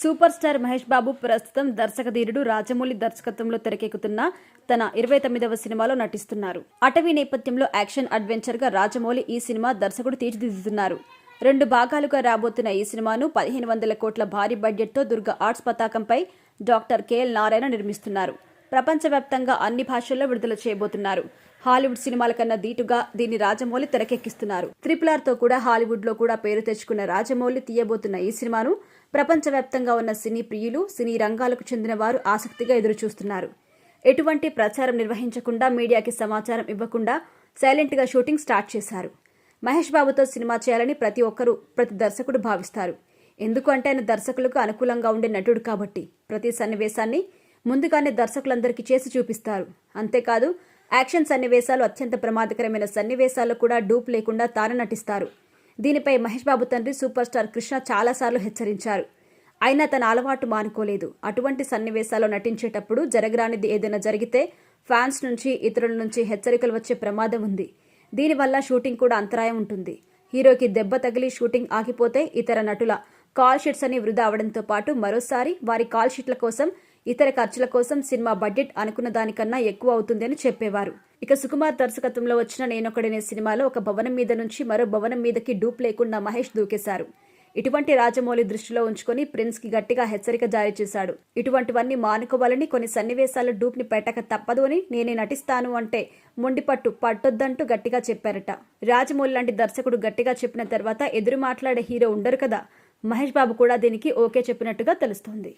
Super star Mahesh Babu ప్రస్తుతం దర్శకధీరుడు రాజమౌళి దర్శకత్వంలో తెరకెక్కుతున్న తన ఇరవై తొమ్మిదవ సినిమాలో నటిస్తున్నారు. అటవీ నేపథ్యంలో యాక్షన్ అడ్వెంచర్గా రాజమౌళి ఈ సినిమా దర్శకుడు తీర్చిదిద్దుతున్నారు. రెండు భాగాలుగా రాబోతున్న ఈ సినిమాను పదిహేను వందల కోట్ల భారీ బడ్జెట్తో దుర్గ ఆర్ట్స్ పతాకంపై డాక్టర్ కెఎల్ నారాయణ నిర్మిస్తున్నారు. ప్రపంచవ్యాప్తంగా అన్ని భాషల్లో విడుదల చేయబోతున్నారు. హాలీవుడ్ సినిమాల కన్నా దీటుగా దీన్ని రాజమౌళి తెరకెక్కిస్తున్నారు. త్రిపుల్ ఆర్తో కూడా హాలీవుడ్లో కూడా పేరు తెచ్చుకున్న రాజమౌళి తీయబోతున్న ఈ సినిమాను ప్రపంచవ్యాప్తంగా ఉన్న సినీ ప్రియులు సినీ రంగాలకు చెందిన వారు ఆసక్తిగా ఎదురుచూస్తున్నారు. ఎటువంటి ప్రచారం నిర్వహించకుండా మీడియాకి సమాచారం ఇవ్వకుండా సైలెంట్గా షూటింగ్ స్టార్ట్ చేశారు. మహేష్ బాబుతో సినిమా చేయాలని ప్రతి ఒక్కరూ ప్రతి దర్శకుడు భావిస్తారు. ఎందుకు అంటే ఆయన దర్శకులకు అనుకూలంగా ఉండే నటుడు కాబట్టి ప్రతి సన్నివేశాన్ని ముందుగానే దర్శకులందరికీ చేసి చూపిస్తారు. అంతేకాదు యాక్షన్ సన్నివేశాలు అత్యంత ప్రమాదకరమైన సన్నివేశాల్లో కూడా డూప్ లేకుండా తాను నటిస్తారు. దీనిపై మహేష్ బాబు తండ్రి సూపర్ స్టార్ కృష్ణ చాలాసార్లు హెచ్చరించారు. అయినా తన అలవాటు మానుకోలేదు. అటువంటి సన్నివేశాల్లో నటించేటప్పుడు జరగరానిది ఏదైనా జరిగితే ఫ్యాన్స్ నుంచి ఇతరుల నుంచి హెచ్చరికలు వచ్చే ప్రమాదం ఉంది. దీనివల్ల షూటింగ్ కూడా అంతరాయం ఉంటుంది. హీరోకి దెబ్బ తగిలి షూటింగ్ ఆగిపోతే ఇతర నటుల కాల్ షీట్స్ అని వృధా అవడంతో పాటు మరోసారి వారి కాల్ షీట్ల కోసం ఇతర ఖర్చుల కోసం సినిమా బడ్జెట్ అనుకున్న దానికన్నా ఎక్కువ అవుతుందని చెప్పేవారు. ఇక సుకుమార్ దర్శకత్వంలో వచ్చిన నేనొకడనే సినిమాలో ఒక భవనం మీద నుంచి మరో భవనం మీదకి డూప్ లేకుండా మహేష్ దూకేశారు. ఇటువంటి రాజమౌళి దృష్టిలో ఉంచుకొని ప్రిన్స్కి గట్టిగా హెచ్చరిక జారీ చేశాడు. ఇటువంటివన్నీ మానుకోవాలని కొన్ని సన్నివేశాలు డూప్ని పెట్టక తప్పదు అని నేనే నటిస్తాను అంటే మొండిపట్టు పట్టొద్దంటూ గట్టిగా చెప్పారట. రాజమౌళి లాంటి దర్శకుడు గట్టిగా చెప్పిన తర్వాత ఎదురు మాట్లాడే హీరో ఉండరు కదా? మహేష్ బాబు కూడా దీనికి ఓకే చెప్పినట్టుగా తెలుస్తోంది.